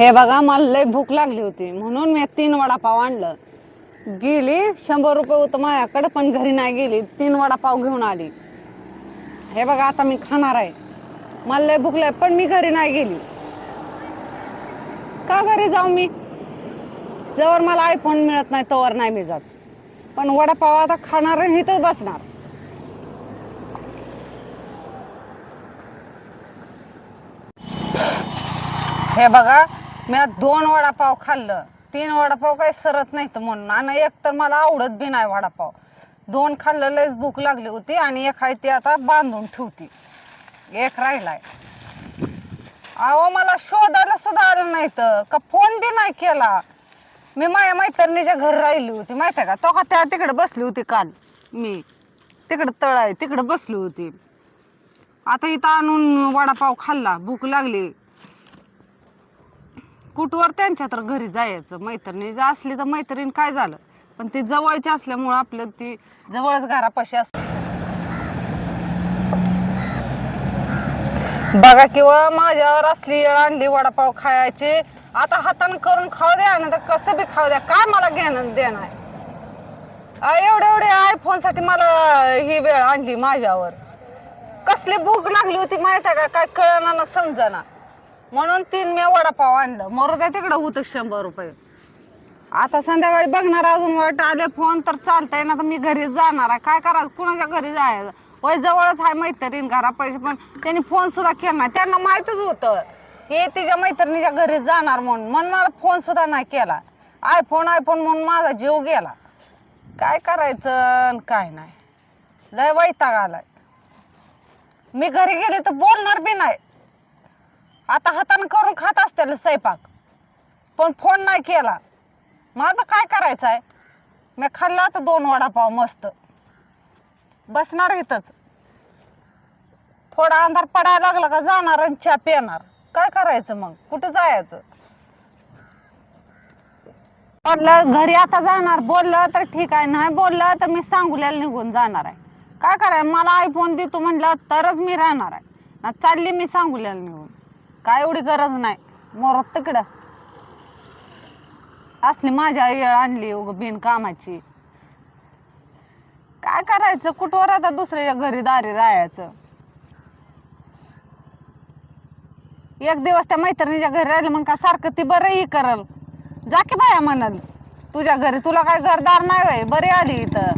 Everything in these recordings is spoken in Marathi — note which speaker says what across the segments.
Speaker 1: हे बघा मला लय भूक लागली होती. म्हणून मी तीन वडापाव आणलं. गेली शंभर रुपये होतं माझ्याकडे पण घरी नाही गेली. तीन वडापाव घेऊन आली. हे बघा आता मी खाणार आहे. मला लय भूक पण मी घरी नाही गेली. का घरी जाऊ मी? जवळ मला आयफोन मिळत नाही तोवर नाही मी जात. पण वडापाव आता खाणार आणि इथंच बसणार. हे बघा मी आज दोन वडापाव खाल्लं. तीन वडापाव काही सरत नाहीत म्हणून. आणि एक तर मला आवडत बी नाही वडापाव. दोन खाल्लं लयच भूक लागली होती आणि एक आहे ती आता बांधून ठेवती. एक राहिलाय. अहो मला शोधायला सुद्धा आलं नाही तर का फोन बी नाही केला? मी माझ्या मैत्रिणीच्या घर राहिली होती माहिती आहे का? तो का त्या तिकडे बसली होती काल. मी. तिकडे तळ आहे तिकडे बसली होती. आता इथं आणून वडापाव खाल्ला. भूक लागली. स्कूटवर त्यांच्या तर घरी जायचं? मैत्रिणी जर असली तर मैत्रीण काय झालं? पण ती जवळची असल्यामुळं आपलं ती जवळच घरापाशी असत बघा किंवा माझ्यावर असली येळ आणली वडापाव खायची. आता हातानं करून खाऊ द्या ना तर कसं बी खाऊ द्या. काय मला घेणं देणं आहे? एवढे एवढे आयफोनसाठी मला ही वेळ आणली माझ्यावर. कसली भूक लागली होती माहीत आहे का? काय कळणार ना समजना. म्हणून तीन मी वडापाव आणलं. मरू द्या तिकडं होतं शंभर रुपये. आता संध्याकाळी बघणार अजून वाट आले फोन तर चालतंय ना तर मी घरी जाणार आहे. काय करायचं कुणाच्या घरी जायचं? वय जवळच आहे मैत्रीण घरा पैसे पण त्यांनी फोन सुद्धा केला नाही. त्यांना माहितच होतं. हे तिच्या मैत्रिणीच्या घरी जाणार म्हणून. म्हणून मला फोन सुद्धा नाही केला. आयफोन आयफोन म्हणून माझा जीव गेला. काय करायचं काय नाही. लय वैताग आलाय. मी घरी गेले तर बोलणार बी नाही. आता हातानं करून खात असतील स्वयंपाक. पण फोन नाही केला. मग आता काय करायचं आहे मी खाल्ला तर दोन वडापाव मस्त. बसणार इथंच. थोडा अंधार पडायला लागला का जाणार आणि चहा पिणार. काय करायचं मग? कुठं जायचं? बोललं घरी आता जाणार. बोललं तर ठीक आहे. नाही बोललं तर मी सांगुल्याला निघून जाणार आहे. काय कराय मला आयफोन देतो म्हटलं तरच मी राहणार आहे. ना चालली मी सांगुल्याला निघून. काय एवढी गरज नाही. मोरत तिकडं. असली माझ्या येळ आणली उग बिन कामाची काय करायचं? कुठवर आता दुसऱ्या घरी दारी राहायचं? एक दिवस त्या मैत्रिणीच्या घरी राहिलं मग का सारखं ती बरंही करल. जा की बाया म्हणाल तुझ्या घरी तुला काय घरदार नाही वय बरी आली इथं.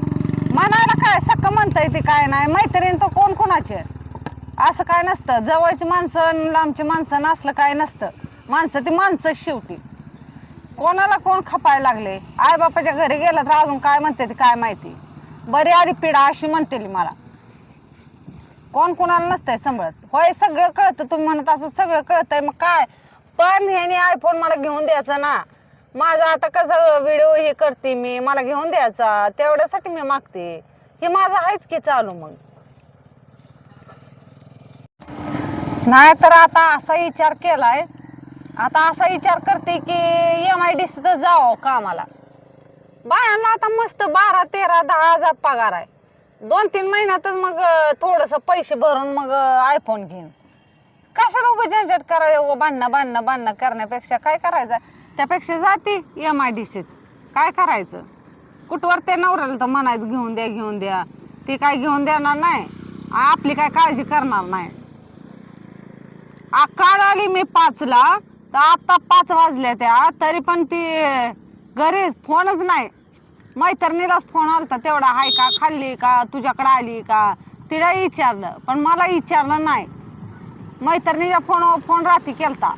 Speaker 1: म्हणायला काय? सक्क म्हणता येते काय नाही. मैत्रीण तर कोण कोणाचे? असं काय नसतं. जवळची माणसं आणि लांबची माणसं नसलं काय नसतं. माणसं ती माणसंच शेवटी. कोणाला कोण खपायला लागले? आई बापाच्या घरी गेलं तर अजून काय म्हणते ते काय माहिती? बरी आली पिढा अशी म्हणते मला. कोण कोणाला नसतंय सांभाळत. होय सगळं कळतं. तुम्ही म्हणत असं सगळं कळतंय. मग काय? पण ह्याने आयफोन मला घेऊन द्यायचा ना. माझं आता कसं व्हिडिओ हे करते मी. मला घेऊन द्यायचा. तेवढ्यासाठी मी मागते. हे माझं आहेच की चालू मग. नाही तर आता असा विचार केलाय. आता असा विचार करते की एम आय डी सीचं जावं कामाला. बायांना आता मस्त बारा तेरा दहा हजार पगार आहे. दोन तीन महिन्यातच मग थोडस पैसे भरून मग आयफोन घेईन. कशाला उगं झंझट करायचं भांडणं भांडणं भांडणं करण्यापेक्षा काय करायचं? त्यापेक्षा जाते एम आय डी सीत काय करायचं? कुठवर ते नवऱ्याला तर म्हणायचं घेऊन द्या घेऊन द्या. ती काय घेऊन देणार नाही. आपली काय काळजी करणार नाही. आ, काल आली मी पाचला तर आता पाच वाजल्या त्या तरी पण ती घरी फोनच नाही. मैत्रिणीलाच फोन आलता तेवढा हाय का खाल्ली का तुझ्याकडे आली का? तिला विचारलं पण मला विचारलं नाही. मैत्रिणीच्या फोनवर फोन रात्री केलता.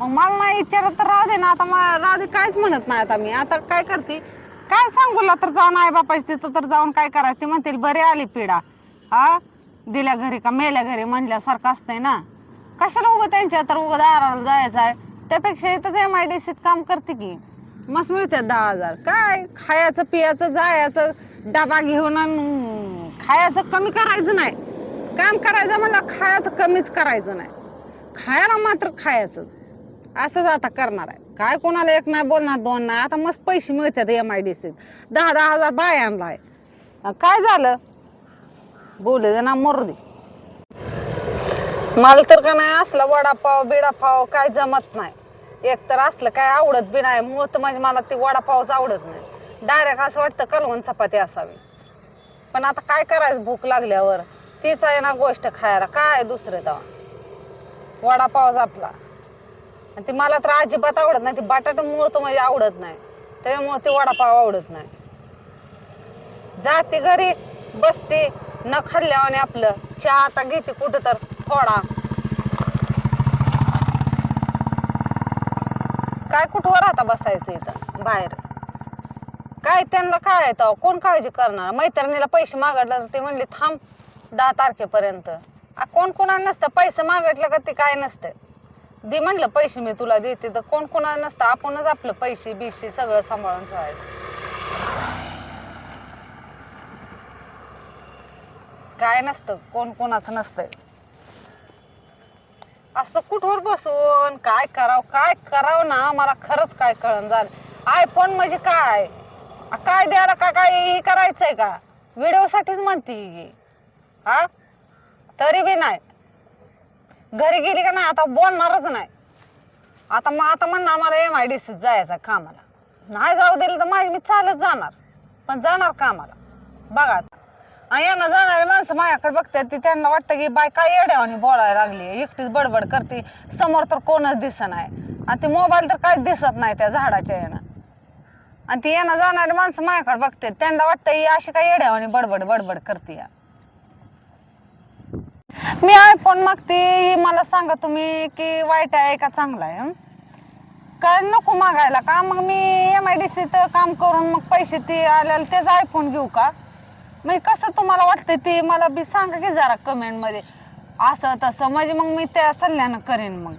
Speaker 1: मग मला नाही विचारत तर राहू दे ना आता मला राहू दे काहीच म्हणत नाही आता मी. आता काय करते? काय सांगूला तर जाऊन आई बापाची तिथं तर जाऊन काय करायचं? ते म्हणतील बरी आली पिढा. हा? दिल्या घरी का? मेल्या घरी? म्हणल्यासारखं असतंय ना. कशाला उगा त्यांच्या तर उभं दाराला जायचं आहे? त्यापेक्षा इथंच एम आय डी सीत काम करते की. मस्त मिळतात दहा हजार. काय खायचं पियाचं जायचं डबा घेऊन खायचं कमी करायचं नाही. काम करायचं म्हणलं खायचं कमीच करायचं नाही. खायला मात्र खायचं. असंच आता करणार आहे. काय कोणाला एक नाही बोलणार दोन नाही. आता मस्त पैसे मिळतात एम आय डी सीत दहा दहा हजार बाय आहे काय झालं? बोलू दे ना मरू दे. मला तर का नाही असला वडापाव बिडापाव काय जमत नाही. एक तर असलं काय आवडत बी नाही. मूळ तर म्हणजे मला ती वडापावच आवडत नाही. डायरेक्ट असं वाटतं कलवण चपाती असावी. पण आता काय करायचं भूक लागल्यावर? तीच आहे ना गोष्ट खायला. काय दुसरं तेव्हा? वडापावच आपला. आणि ती मला तर अजिबात आवडत नाही. ती बटाटा मूळ तर म्हणजे आवडत नाही. त्याच्यामुळे ती वडापाव आवडत नाही. जाते घरी बसते न खाल्ल्यावाने आपलं. चहा आता घेते कुठं तर. थोडा काय कुठवर आता बसायचं इथं? बाहेर. काय त्यांना काय येतं कोण काळजी करणार? मैत्रिणीला पैसे मागडलं तर ते म्हणले थांब दहा तारखेपर्यंत. कोण कोणाला नसतं? पैसे मागटलं का ते काय नसतं? दे म्हणलं पैसे मी तुला देते. तर कोण कोणाला नसतं? आपणच आपलं पैसे बिशे सगळं सांभाळून ठेवायचं. काय नसतं? कोण कोणाचं नसतंय? असं कुठवर बसून? काय करावं? काय करावं ना? मला खरंच काय कळण झालं. आयफोन म्हणजे काय? आ, काय द्यायला का काय हे करायचंय का? व्हिडिओसाठीच म्हणते ही. हा? तरी बी नाही. घरी गेली का नाही आता बोलणारच नाही. आता मग आता म्हणणार मला एम आय डी सीत जायचं कामाला. नाही जाऊ दिलं तर माझी मी चालत जाणार. पण जाणार कामाला. बघा. यांना जाणारी माणसं माझ्याकडे बघतात ती त्यांना वाटतं की बाय काय येड्यावानी बोलायला लागली. एकटीच बडबड करते. समोर तर कोणच दिसत नाही. आणि ते मोबाईल तर काहीच दिसत नाही त्या झाडाच्या येणं. आणि ती येणं जाणारी माणसं माझ्याकडे बघतात. त्यांना वाटतं ही अशी काय येड्यावानी बडबड बडबड करते या. मी आयफोन मागते. ही मला सांगा तुम्ही की वाईट आहे का चांगला आहे काय नको मागायला. का मग मी एम आय डी सीत काम करून मग पैसे ते आल्याला तेच आयफोन घेऊ का? मग कसं तुम्हाला वाटतं ते मला बी सांगा की जरा कमेंटमध्ये. असं तसं. म्हणजे मग मी त्या सल्ल्यानं करेन मग.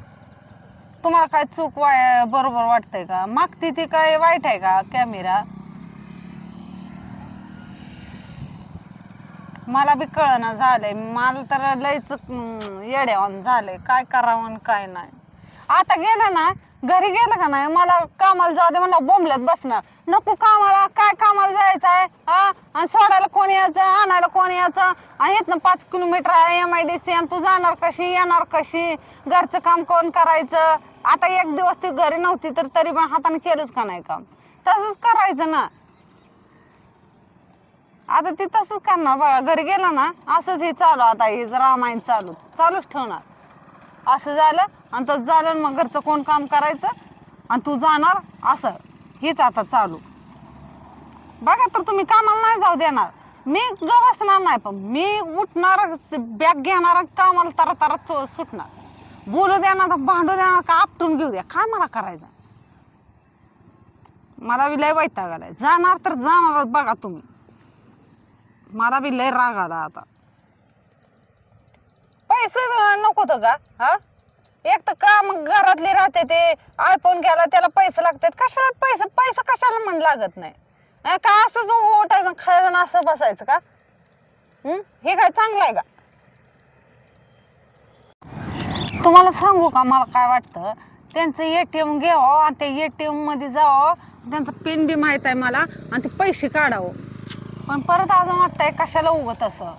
Speaker 1: तुम्हाला काय चूक वाय बरोबर वाटतंय का? मागती ती काय वाईट आहे का कॅमेरा मला बी कळना झालंय. मला तर लयच येड्यावान झालंय. काय करावं काय नाही. आता गेलं ना घरी गेलं का नाही? मला कामाला जाऊ दे म्हणलं बोंबल्यात बसणार. नको कामाला काय कामाला जायचं आहे हा? आणि सोडायला कोण यायचं? आणायला कोण यायचं? आणि इथनं पाच किलोमीटर आहे एम आय डी सी आणि तू जाणार कशी येणार कशी? घरचं काम कोण करायचं? आता एक दिवस ती घरी नव्हती तर तरी पण हाताने केलंच का नाही काम? तसंच करायचं ना. आता ती तसंच करणार बघा घरी गेलं ना असंच हे चालू. आता हे रामायण चालू. चालूच ठेवणार. असं झालं आणि तसं झालं मग घरचं कोण काम करायचं? आणि तू जाणार असं. हेच आता चालू. बघा तर तुम्ही कामाला नाही जाऊ देणार. मी गवसणार नाही पण मी उठणार बॅग घेणार कामाला तरा तरा सुटणार. बोलू देणार तर भांडू देणार का आपटून घेऊ द्या? काय मला करायचं? मला बी लय वैताग आलाय. जाणार तर जाणारच बघा तुम्ही. मला बी लय राग आला आता. पैसे नको तर का? हा? एक तर काम घरातले राहते ते आयफोन घ्यायला त्याला पैसे लागतात. कशाला पैसे? पैसे कशाला म्हण लागत नाही? हा, का जो उठायचं खायचं आणि असं बसायचं का? हम्म? हे काय चांगलं आहे का? तुम्हाला सांगू का मला काय वाटतं? त्यांचं एटीएम घ्यावं आणि त्या एटीएममध्ये जावं. त्यांचं पिन बी माहीत आहे मला आणि ते पैसे काढावं. पण परत अजून वाटतंय कशाला उगत असं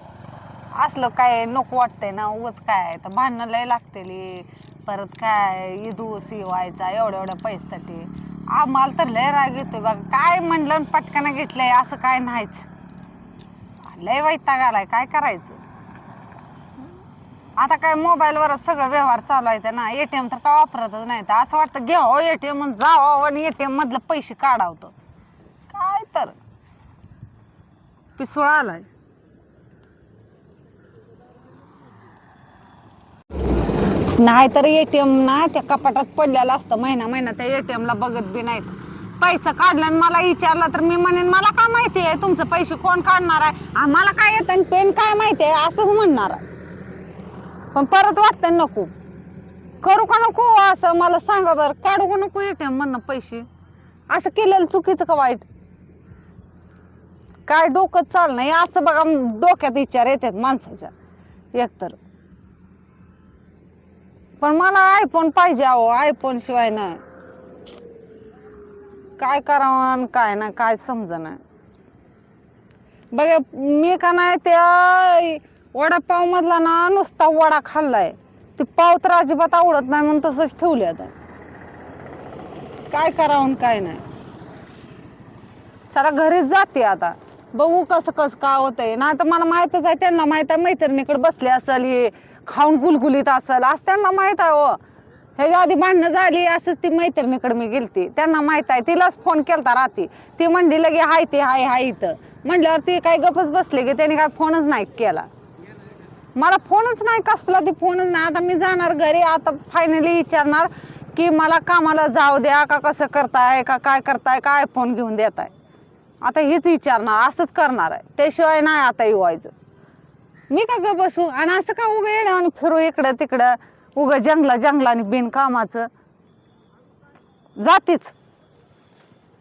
Speaker 1: असलं काय नको वाटतंय ना उगच काय तर भांडणं लय लागतेली. परत काय इदूस व्हायचा एवढ्या एवढ्या पैशासाठी. आम्हाला तर लय राग येतोय बघा. काय म्हणलं आणि पटकन घेतलंय असं काय नाहीच. लय वैताग आलाय काय करायचं? आता काय मोबाईलवरच सगळं व्यवहार चालू आहे ना एटीएम तर काय वापरतच नाही तर असं वाटतं घ्यावं हो एटीएम जावं आणि हो एटीएम मधलं पैसे काढावतं काय तर. पिसुळा आलाय. नाही तर एटीएम ना त्या कपाटात पडलेलं असतं. महिना महिना त्या एटीएम ला बघत बी नाहीत. पैसा काढला आणि मला विचारला तर मी म्हणेन मला काय माहिती आहे तुमचं पैसे कोण काढणार आहे? आम्हाला काय येतं आणि पेन काय माहिती आहे असंच म्हणणार आहे. पण परत वाटतं नको. करू का नको असं मला सांगा बरं. काढू का नको एटीएम मधनं पैसे? असं केलेलं चुकीचं का वाईट? काय डोकं चाल नाही असं बघा डोक्यात विचार येतात माणसाच्या. एकतर. पण मला आयफोन पाहिजे अहो आयफोन शिवाय ना. काय करावं आणि काय ना काय समजना. बघ मी का नाही त्या वडापाव मधला ना नुसता वडा खाल्लाय. ते पाव तर अजिबात आवडत नाही म्हणून तसंच ठेवले आता. काय करावं काय नाही. चला घरीच जाते आता. बघू कसं कसं का होतंय. नाही तर मला माहितच आहे त्यांना माहीत आहे मैत्रिणीकडे बसले असेल हे खाऊन गुलगुलीत असेल असं त्यांना माहीत आहे हो. हे आधी भांडणं झाली असंच ती मैत्रिणीकडे मी गेलती. त्यांना माहीत आहे तिलाच फोन केलता राहती ती म्हणली लगे हाय ते हाय हाय इथं. म्हणल्यावर ती काय गपच बसली की त्याने काय फोनच नाही केला. मला फोनच नाही कसला ती फोनच नाही. आता मी जाणार घरी आता फायनली विचारणार की मला कामाला जाऊ द्या का कसं करताय का काय करताय काय फोन घेऊन देताय. आता हेच विचारणार असंच करणार आहे. त्याशिवाय नाही आता येवायचं मी का ग बसू? आणि असं का उगं येणं फिरू इकडं तिकडं? उगं जंगला जंगला बिन बिनकामाचं. जातीच.